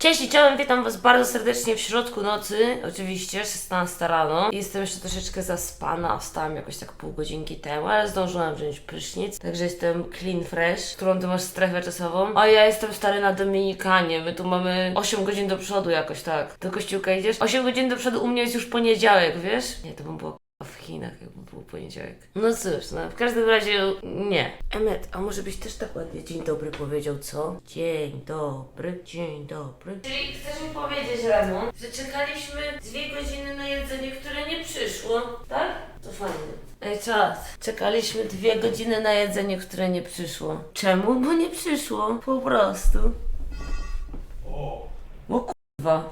Cześć i czołem, witam was bardzo serdecznie w środku nocy, oczywiście 16 rano. Jestem jeszcze troszeczkę zaspana, wstałam jakoś tak pół godzinki temu, ale zdążyłam wziąć prysznic, także jestem clean fresh. Którą ty masz strefę czasową? A ja jestem stary na Dominikanie, my tu mamy 8 godzin do przodu jakoś tak. Do kościółka idziesz? 8 godzin do przodu, u mnie jest już poniedziałek, wiesz? Nie, to bym było Chinach, jakby był poniedziałek. No cóż, no w każdym razie nie. Emet, a może byś też tak ładnie dzień dobry powiedział, co? Dzień dobry, dzień dobry. Czyli chcesz mi powiedzieć, Remo, że czekaliśmy dwie godziny na jedzenie, które nie przyszło, tak? To fajnie. Ej, czas. Czekaliśmy dwie godziny na jedzenie, które nie przyszło. Czemu? Bo nie przyszło. Po prostu. O kurwa.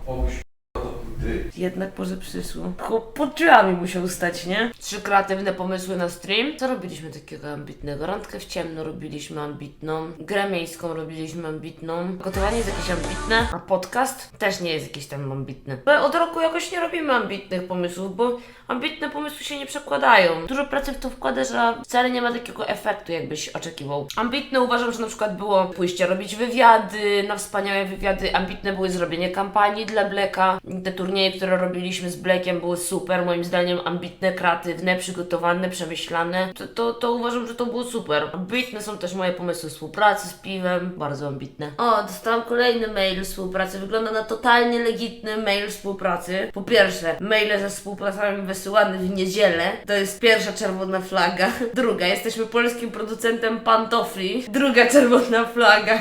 Jednak może przyszło. Tylko pod drzwiami musiał stać, nie? Trzy kreatywne pomysły na stream. Co robiliśmy takiego ambitnego? Randkę w ciemno robiliśmy ambitną. Grę miejską robiliśmy ambitną. Gotowanie jest jakieś ambitne, a podcast też nie jest jakiś tam ambitny. Ale od roku jakoś nie robimy ambitnych pomysłów, bo ambitne pomysły się nie przekładają. Dużo pracy w to wkładasz, a wcale nie ma takiego efektu, jakbyś oczekiwał. Ambitne uważam, że na przykład było pójście robić wywiady, na wspaniałe wywiady. Ambitne były zrobienie kampanii dla Blacka. Te turnieje, które robiliśmy z Blackiem były super, moim zdaniem ambitne, kreatywne, przygotowane, przemyślane. To, to, to uważam, że to było super. Ambitne są też moje pomysły współpracy z piwem, bardzo ambitne. O, dostałam kolejny mail współpracy. Wygląda na totalnie legitny mail współpracy. Po pierwsze, maile ze współpracami wysyłane w niedzielę. To jest pierwsza czerwona flaga. Druga, jesteśmy polskim producentem pantofli. Druga czerwona flaga.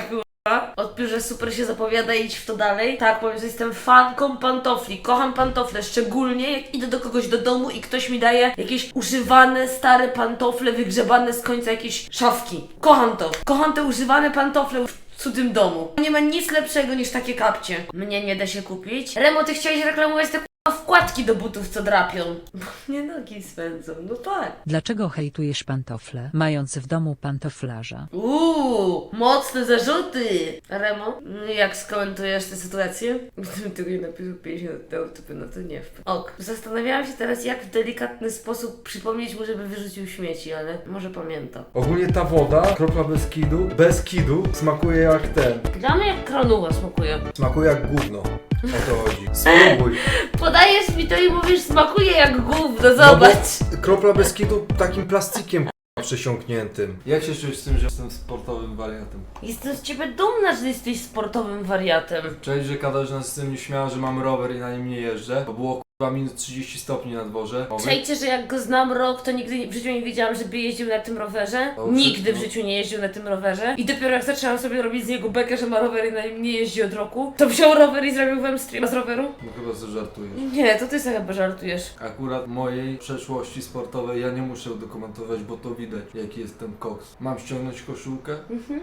Odpisz, że super się zapowiada, idź w to dalej. Tak, powiem, że jestem fanką pantofli. Kocham pantofle, szczególnie jak idę do kogoś do domu i ktoś mi daje jakieś używane, stare pantofle, wygrzebane z końca jakieś szafki. Kocham to. Kocham te używane pantofle w cudzym domu. Nie ma nic lepszego niż takie kapcie. Mnie nie da się kupić. Remo, ty chciałeś reklamować te wkładki do butów, co drapią. Bo mnie nogi swędzą, no tak. Dlaczego hejtujesz pantofle, mając w domu pantoflarza? Uuu, mocne zarzuty! Remo, no jak skomentujesz tę sytuację? Gdybym tego nie napisał 50 lat temu, to by na to nie wpadł. Ok, zastanawiałam się teraz, jak w delikatny sposób przypomnieć mu, żeby wyrzucił śmieci, ale może pamięta. Ogólnie ta woda, kropla bez kidu, bez kidu, smakuje jak ten. Dla mnie jak kranuwa smakuje. Smakuje jak gówno. O to chodzi. Spróbuj. Podajesz mi to i mówisz, smakuje jak gówno, No bo zobacz. kropla bez takim plastikiem k***a, przesiąkniętym. Jak się czujesz z tym, że jestem sportowym wariatem? Jestem z ciebie dumna, że jesteś sportowym wariatem. Cześć, że Katarzyna z tym nie śmiała, że mam rower i na nim nie jeżdżę. Bo było kurwa minus 30 stopni na dworze. Czajcie, że jak go znam rok, to nigdy w życiu nie wiedziałam, żeby jeździł na tym rowerze. O, Nigdy w no. życiu nie jeździł na tym rowerze. I dopiero jak zaczęłam sobie robić z niego bekę, że ma rower i na nim nie jeździ od roku, to wziął rower i zrobił wam streama z roweru? No chyba sobie żartujesz. Nie, to ty sobie chyba żartujesz. Akurat mojej przeszłości sportowej ja nie muszę dokumentować, bo to widać jaki jest ten koks. Mam ściągnąć koszulkę? Mhm.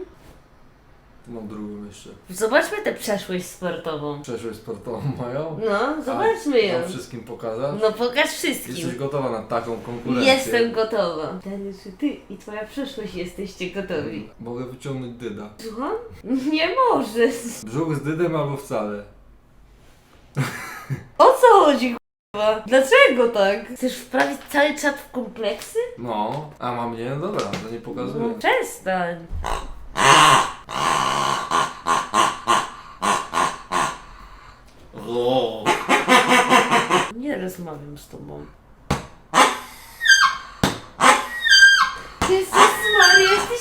Mam drugą jeszcze. Zobaczmy tę przeszłość sportową. Przeszłość sportową moją? No, zobaczmy ją. Mam wszystkim pokazać? No pokaż Jesteś wszystkim. gotowa na taką konkurencję? Jestem gotowa. Daniel, czy ty i twoja przyszłość jesteście gotowi? Mogę wyciągnąć dyda. Słucham? Nie możesz. Brzuch z dydem albo wcale. O co chodzi, k***a? Dlaczego tak? Chcesz wprawić cały czat w kompleksy? No, a mam nie? No dobra, to nie pokazuję. No przestań. Nie rozmawiam z tobą. Jezus Maria, jesteś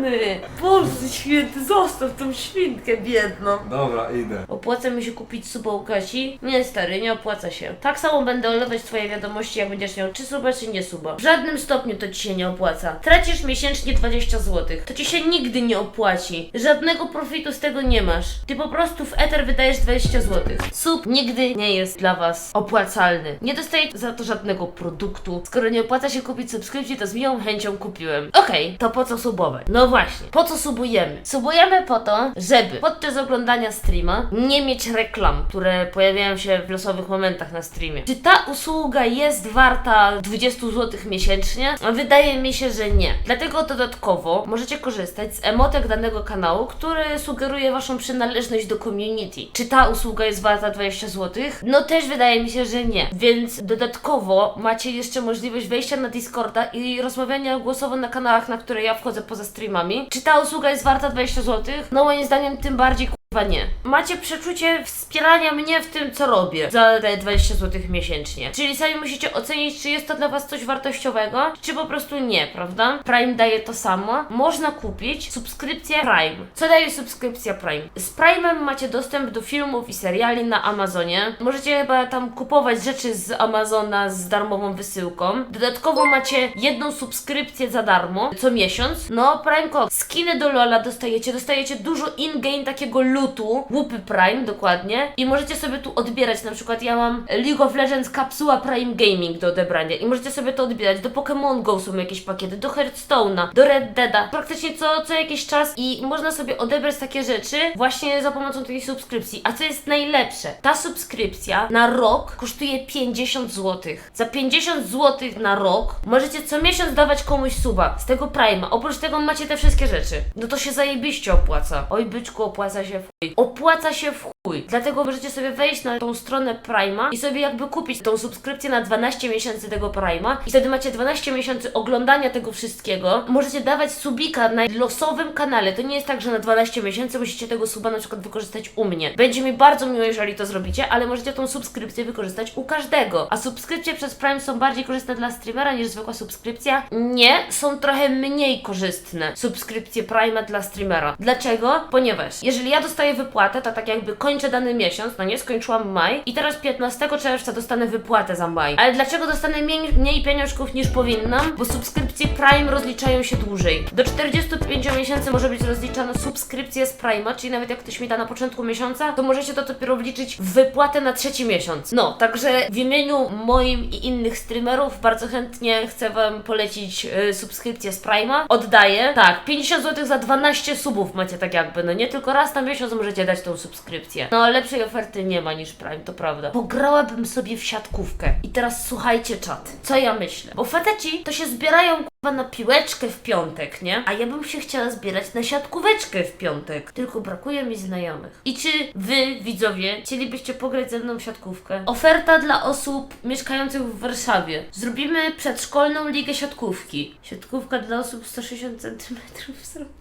nienormalny. Boże święty, zostaw tą świnkę biedną. Dobra, idę. Opłaca mi się kupić suba u Kasi? Nie stary, nie opłaca się. Tak samo będę olewać twoje wiadomości, jak będziesz miał czy suba, czy nie suba. W żadnym stopniu to ci się nie opłaca. Tracisz miesięcznie 20 zł. To ci się nigdy nie opłaci. Żadnego profitu z tego nie masz. Ty po prostu w Ether wydajesz 20 zł. Sub nigdy nie jest dla was opłacalny. Nie dostaję za to żadnego produktu. Skoro nie opłaca się kupić subskrypcji, to z miłą chęcią kupiłem. Okej, to po co subować? No właśnie, po co subujemy? Subujemy po to, żeby podczas oglądania streama nie mieć reklam, które pojawiają się w losowych momentach na streamie. Czy ta usługa jest warta 20 zł miesięcznie? Wydaje mi się, że nie. Dlatego dodatkowo możecie korzystać z emotek danego kanału, który sugeruje waszą przynależność do community. Czy ta usługa jest warta 20 zł? No też wydaje mi się, że nie. Więc dodatkowo macie jeszcze możliwość wejścia na Discorda i rozmawiania głosowo na kanałach, na które ja wchodzę poza streamem. Streamami. Czy ta usługa jest warta 20 zł? No moim zdaniem tym bardziej Chyba nie. Macie przeczucie wspierania mnie w tym, co robię za te 20 zł miesięcznie. Czyli sami musicie ocenić, czy jest to dla Was coś wartościowego, czy po prostu nie, prawda? Prime daje to samo. Można kupić subskrypcję Prime. Co daje subskrypcja Prime? Z Prime'em macie dostęp do filmów i seriali na Amazonie. Możecie chyba tam kupować rzeczy z Amazona z darmową wysyłką. Dodatkowo macie jedną subskrypcję za darmo co miesiąc. No, Prime Code. Skiny do Lola dostajecie. Dostajecie dużo in-game takiego lutu. Łupy Prime, dokładnie. I możecie sobie tu odbierać. Na przykład ja mam League of Legends kapsuła Prime Gaming do odebrania. I możecie sobie to odbierać. Do Pokémon Go są jakieś pakiety. Do Hearthstone'a. Do Red Deada. Praktycznie co, co jakiś czas. I można sobie odebrać takie rzeczy właśnie za pomocą tej subskrypcji. A co jest najlepsze? Ta subskrypcja na rok kosztuje 50 zł. Za 50 zł na rok możecie co miesiąc dawać komuś suba z tego Prime'a. Oprócz tego macie te wszystkie rzeczy. No to się zajebiście opłaca. Oj byczku, opłaca się w. Opłaca się w chuj. Dlatego możecie sobie wejść na tą stronę Prime'a i sobie jakby kupić tą subskrypcję na 12 miesięcy tego Prime'a i wtedy macie 12 miesięcy oglądania tego wszystkiego. Możecie dawać subika na losowym kanale. To nie jest tak, że na 12 miesięcy musicie tego suba na przykład wykorzystać u mnie. Będzie mi bardzo miło, jeżeli to zrobicie, ale możecie tą subskrypcję wykorzystać u każdego. A subskrypcje przez Prime są bardziej korzystne dla streamera niż zwykła subskrypcja? Nie, są trochę mniej korzystne subskrypcje Prime'a dla streamera. Dlaczego? Ponieważ jeżeli ja dostaję wypłatę, to tak jakby kończę dany miesiąc, no nie, skończyłam maj i teraz 15 czerwca dostanę wypłatę za maj. Ale dlaczego dostanę mniej, mniej pieniążków niż powinnam? Bo subskrypcje Prime rozliczają się dłużej. Do 45 miesięcy może być rozliczana subskrypcja z Prime'a, czyli nawet jak ktoś mi da na początku miesiąca, to możecie to dopiero wliczyć w wypłatę na trzeci miesiąc. No, także w imieniu moim i innych streamerów bardzo chętnie chcę Wam polecić y, subskrypcję z Prime'a. Oddaję, tak, 50 zł za 12 subów macie tak jakby, no nie tylko raz na miesiąc możecie dać tą subskrypcję. No, lepszej oferty nie ma niż Prime, to prawda. Pograłabym sobie w siatkówkę. I teraz słuchajcie czat, co ja myślę? Bo faceci to się zbierają kurwa na piłeczkę w piątek, nie? A ja bym się chciała zbierać na siatkóweczkę w piątek. Tylko brakuje mi znajomych. I czy wy, widzowie, chcielibyście pograć ze mną w siatkówkę? Oferta dla osób mieszkających w Warszawie. Zrobimy przedszkolną ligę siatkówki. Siatkówka dla osób 160 cm wzrostu.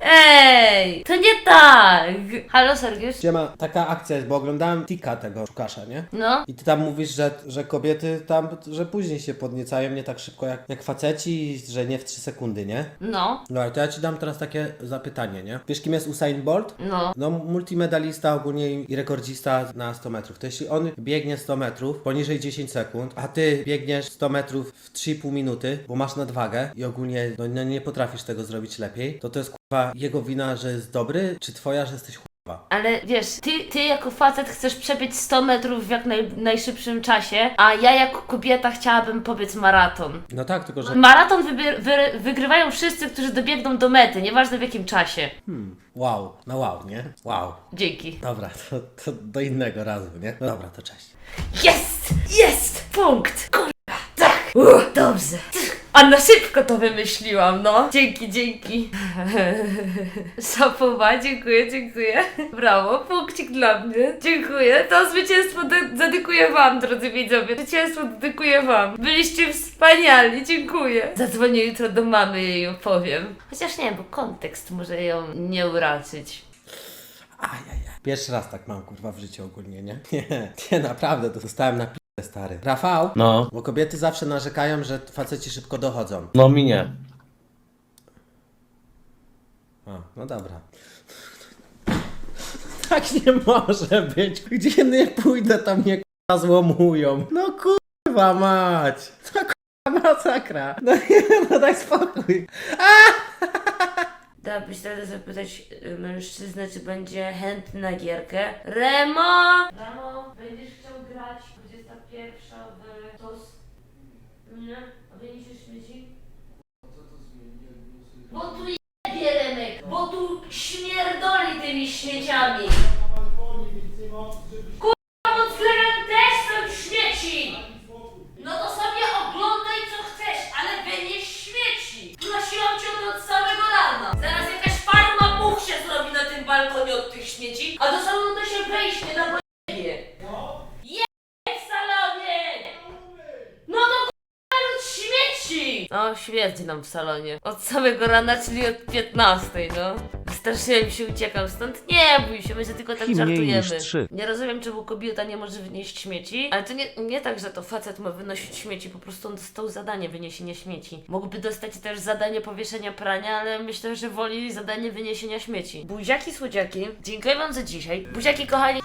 Ej, to nie tak! Halo, Sergiusz? Siema, taka akcja jest, bo oglądałem Tika tego szukasza, nie? No, I ty tam mówisz, że, że kobiety tam, że później się podniecają nie tak szybko jak, jak faceci, że nie w 3 sekundy, nie? no, No to ja ci dam teraz takie zapytanie, nie? Wiesz kim jest Usain Bolt? no. No multimedalista ogólnie i rekordzista na 100 metrów. To jeśli on biegnie 100 metrów poniżej 10 sekund, a ty biegniesz 100 metrów w 3,5 minuty, bo masz nadwagę i ogólnie no, no, nie potrafisz tego zrobić lepiej, to to jest jego wina, że jest dobry, czy twoja, że jesteś kurwa? Ale wiesz, ty, ty jako facet chcesz przebiec 100 metrów w jak naj, najszybszym czasie, a ja jako kobieta chciałabym pobiec maraton. No tak, tylko że... Maraton wybier- wy- wygrywają wszyscy, którzy dobiegną do mety, nieważne w jakim czasie. Hmm, wow, no wow, nie? Wow. Dzięki. Dobra, to, to do innego razu, nie? No dobra, to cześć. Jest! Jest! Punkt! Kurwa, tak! Uff, dobrze. A na szybko to wymyśliłam, no. Dzięki, dzięki. Sapowa, dziękuję, dziękuję. Brawo, punkcik dla mnie. Dziękuję. To zwycięstwo de- wam, drodzy widzowie. Zwycięstwo dedykuję wam. Byliście wspaniali, dziękuję. Zadzwonię jutro do mamy i jej opowiem. Chociaż nie, bo kontekst może ją nie uraczyć. Ajajaj. Pierwszy raz tak mam, kurwa, w życiu ogólnie, nie? Nie, nie naprawdę, to zostałem na stary. Rafał? No, Bo kobiety zawsze narzekają, że faceci szybko dochodzą. no mi nie. A, no dobra. Tak nie może być. Gdzie nie pójdę, tam mnie kurwa złomują. No kurwa mać. To kurwa masakra. No nie, no daj spokój. Dałabyś radę zapytać y, mężczyznę, czy będzie chętny na gierkę. Remo! Remo, będziesz chciał grać 21 w TOS? Nie? A wyniesiesz śmieci? Bo tu jebie Remek, bo tu śmierdoli tymi śmieciami. Kurwa, pod sklepem też są śmieci! No to sobie oglądaj co chcesz, ale wynieś śmieci! Prosiłam cię o od samego rana. Zaraz jakaś farma much się zrobi na tym balkonie od tych śmieci, a do salonu to się wejść nie da po jebie. Je w salonie! No śmierdzi nam w salonie. Od samego rana, czyli od 15, no. Straszyłem się, uciekam stąd. Nie bój się, my się tylko tak I mniej niż żartujemy. trzy. Nie rozumiem, czemu kobieta nie może wynieść śmieci, ale to nie, nie tak, że to facet ma wynosić śmieci, po prostu on dostał zadanie wyniesienia śmieci. Mógłby dostać też zadanie powieszenia prania, ale myślę, że woli zadanie wyniesienia śmieci. Buziaki, słodziaki, dziękuję wam za dzisiaj. Buziaki, kochani.